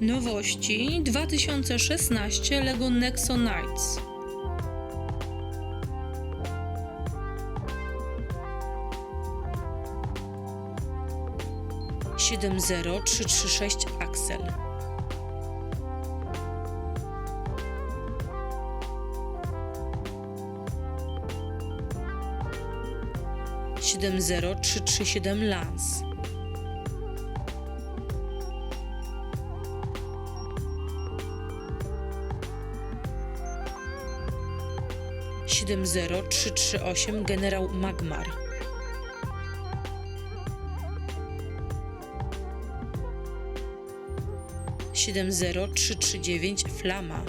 Nowości 2016 LEGO Nexo Knights. Siedem zero trzy trzy sześć Axel. Siedem zero trzy trzy siedem Lance. 70338 generał Magmar. Siedem zero trzy trzy dziewięć Flama.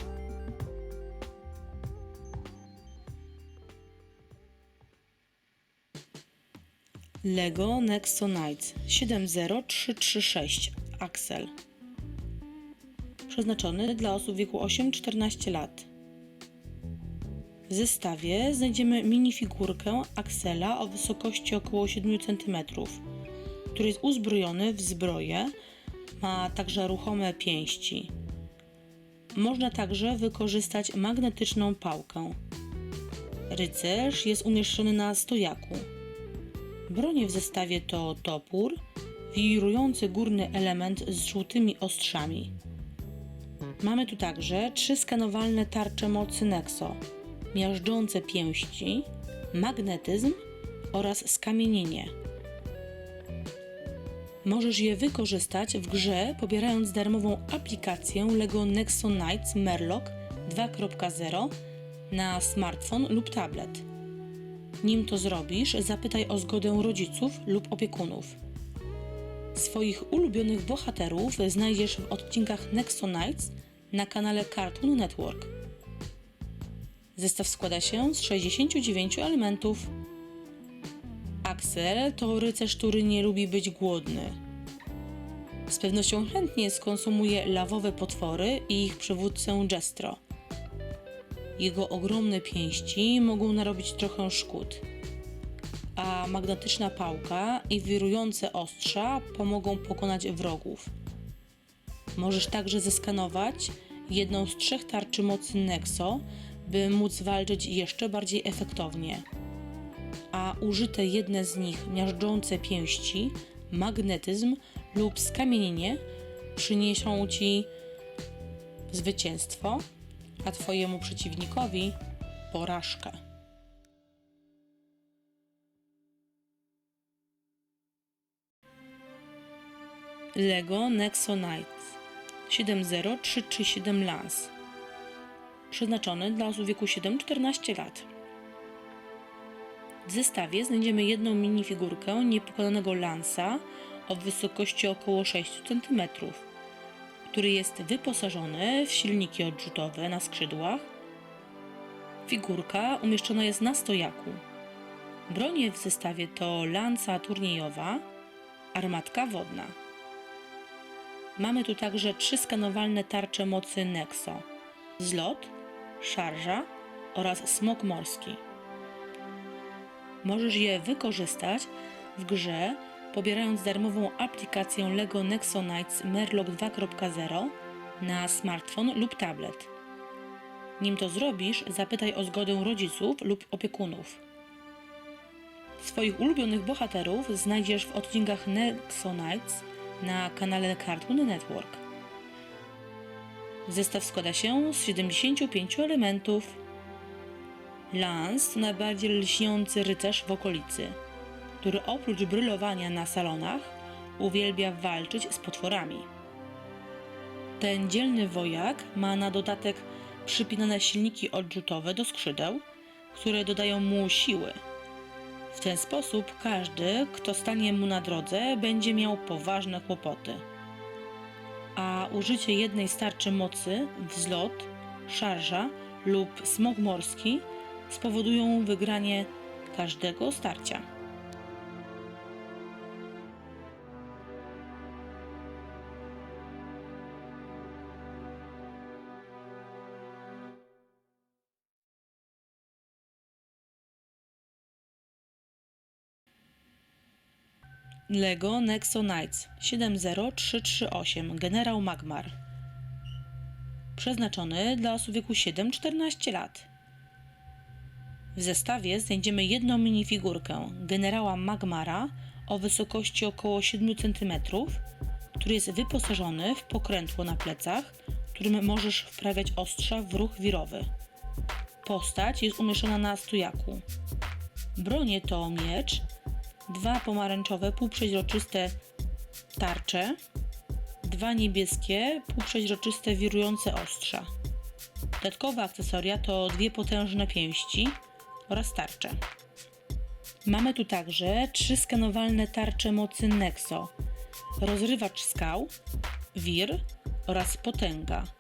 Lego Nexo Knights 70336 Axel. Przeznaczony dla osób w wieku 8-14 lat. W zestawie znajdziemy minifigurkę Axela o wysokości około 7 cm, który jest uzbrojony w zbroję, ma także ruchome pięści. Można także wykorzystać magnetyczną pałkę. Rycerz jest umieszczony na stojaku. Bronie w zestawie to topór, wirujący górny element z żółtymi ostrzami. Mamy tu także trzy skanowalne tarcze mocy Nexo, miażdżące pięści, magnetyzm oraz skamienienie. Możesz je wykorzystać w grze pobierając darmową aplikację LEGO Nexo Knights Merlock 2.0 na smartfon lub tablet. Nim to zrobisz, zapytaj o zgodę rodziców lub opiekunów. Swoich ulubionych bohaterów znajdziesz w odcinkach Nexo Knights na kanale Cartoon Network. Zestaw składa się z 69 elementów. Axel to rycerz, który nie lubi być głodny. Z pewnością chętnie skonsumuje lawowe potwory i ich przywódcę Jestro. Jego ogromne pięści mogą narobić trochę szkód, a magnetyczna pałka i wirujące ostrza pomogą pokonać wrogów. Możesz także zeskanować jedną z trzech tarczy mocy Nexo, by móc walczyć jeszcze bardziej efektownie. A użyte jedne z nich miażdżące pięści, magnetyzm lub skamienienie przyniosą Ci zwycięstwo, a Twojemu przeciwnikowi porażkę. Lego Nexo Knights 70337 Lance przeznaczony dla osób w wieku 7-14 lat. W zestawie znajdziemy jedną minifigurkę niepokonanego Lansa o wysokości około 6 cm, który jest wyposażony w silniki odrzutowe na skrzydłach. Figurka umieszczona jest na stojaku. Bronie w zestawie to lanca turniejowa, armatka wodna. Mamy tu także trzy skanowalne tarcze mocy Nexo. Zlot, szarża oraz smok morski. Możesz je wykorzystać w grze, pobierając darmową aplikację LEGO Nexo Knights Merlock 2.0 na smartfon lub tablet. Nim to zrobisz, zapytaj o zgodę rodziców lub opiekunów. Swoich ulubionych bohaterów znajdziesz w odcinkach Nexo Knights na kanale Cartoon Network. Zestaw składa się z 75 elementów. Lance to najbardziej lśniący rycerz w okolicy, który oprócz brylowania na salonach uwielbia walczyć z potworami. Ten dzielny wojak ma na dodatek przypinane silniki odrzutowe do skrzydeł, które dodają mu siły. W ten sposób każdy, kto stanie mu na drodze, będzie miał poważne kłopoty a użycie jednej starczy mocy, wzlot, szarża lub smog morski spowodują wygranie każdego starcia. Lego Nexo Knights 70338 Generał Magmar przeznaczony dla osób wieku 7-14 lat. W zestawie znajdziemy jedną minifigurkę generała Magmara o wysokości około 7 cm, który jest wyposażony w pokrętło na plecach, którym możesz wprawiać ostrza w ruch wirowy. Postać jest umieszczona na stojaku. Bronie to miecz, dwa pomarańczowe półprzeźroczyste tarcze, dwa niebieskie półprzeźroczyste wirujące ostrza. Dodatkowe akcesoria to dwie potężne pięści oraz tarcze. Mamy tu także trzy skanowalne tarcze mocy Nexo, rozrywacz skał, wir oraz potęga.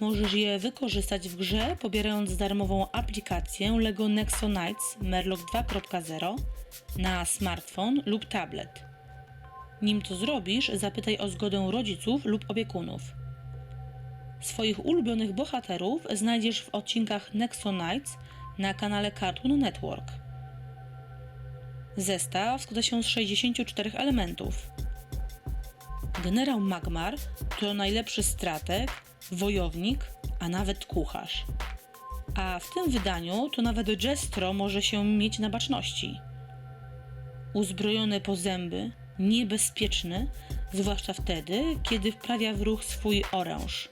Możesz je wykorzystać w grze, pobierając darmową aplikację LEGO Nexo Nights Merlock 2.0 na smartfon lub tablet. Nim to zrobisz, zapytaj o zgodę rodziców lub opiekunów. Swoich ulubionych bohaterów znajdziesz w odcinkach Nexo Nights na kanale Cartoon Network. Zestaw składa się z 64 elementów. Generał Magmar to najlepszy strateg, wojownik, a nawet kucharz. A w tym wydaniu to nawet Jestro może się mieć na baczności. Uzbrojony po zęby, niebezpieczny, zwłaszcza wtedy, kiedy wprawia w ruch swój oręż.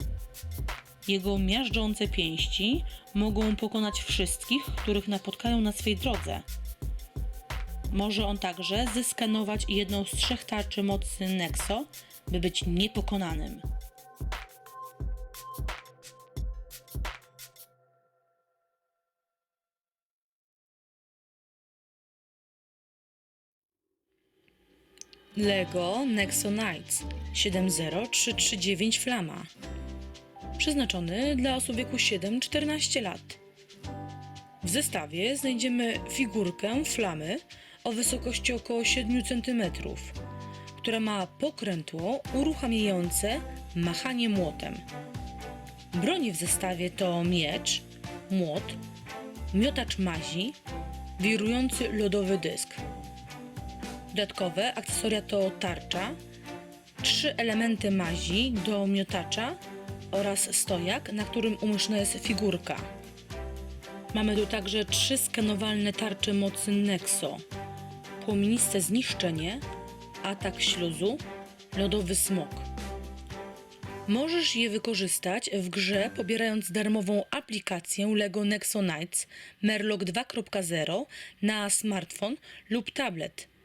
Jego miażdżące pięści mogą pokonać wszystkich, których napotkają na swej drodze. Może on także zeskanować jedną z trzech tarczy mocy Nexo, by być niepokonanym. Lego Nexo Knights 70339 Flama Przeznaczony dla osób wieku 7-14 lat. W zestawie znajdziemy figurkę flamy o wysokości około 7 cm, która ma pokrętło uruchamiające machanie młotem. Broni w zestawie to miecz, młot, miotacz mazi, wirujący lodowy dysk. Dodatkowe akcesoria to tarcza, trzy elementy mazi do miotacza oraz stojak, na którym umieszczona jest figurka. Mamy tu także trzy skanowalne tarcze mocy Nexo, płomieniste zniszczenie, atak śluzu, lodowy smok. Możesz je wykorzystać w grze pobierając darmową aplikację LEGO Nexo Nights Merlock 2.0 na smartfon lub tablet.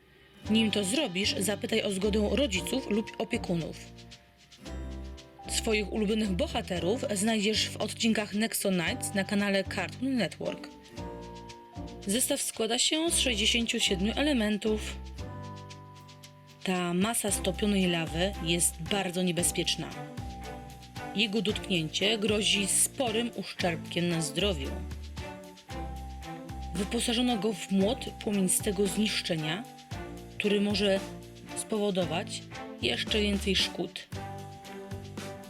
Nim to zrobisz, zapytaj o zgodę rodziców lub opiekunów. Swoich ulubionych bohaterów znajdziesz w odcinkach Nexo Nights na kanale Cartoon Network. Zestaw składa się z 67 elementów. Ta masa stopionej lawy jest bardzo niebezpieczna. Jego dotknięcie grozi sporym uszczerbkiem na zdrowiu. Wyposażono go w młot płomienistego zniszczenia, który może spowodować jeszcze więcej szkód.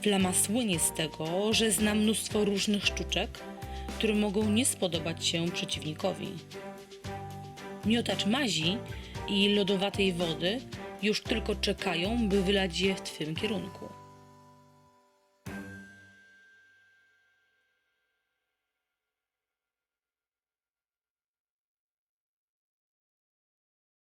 Flama słynie z tego, że zna mnóstwo różnych sztuczek, które mogą nie spodobać się przeciwnikowi. Miotacz mazi i lodowatej wody już tylko czekają, by wylać je w Twym kierunku.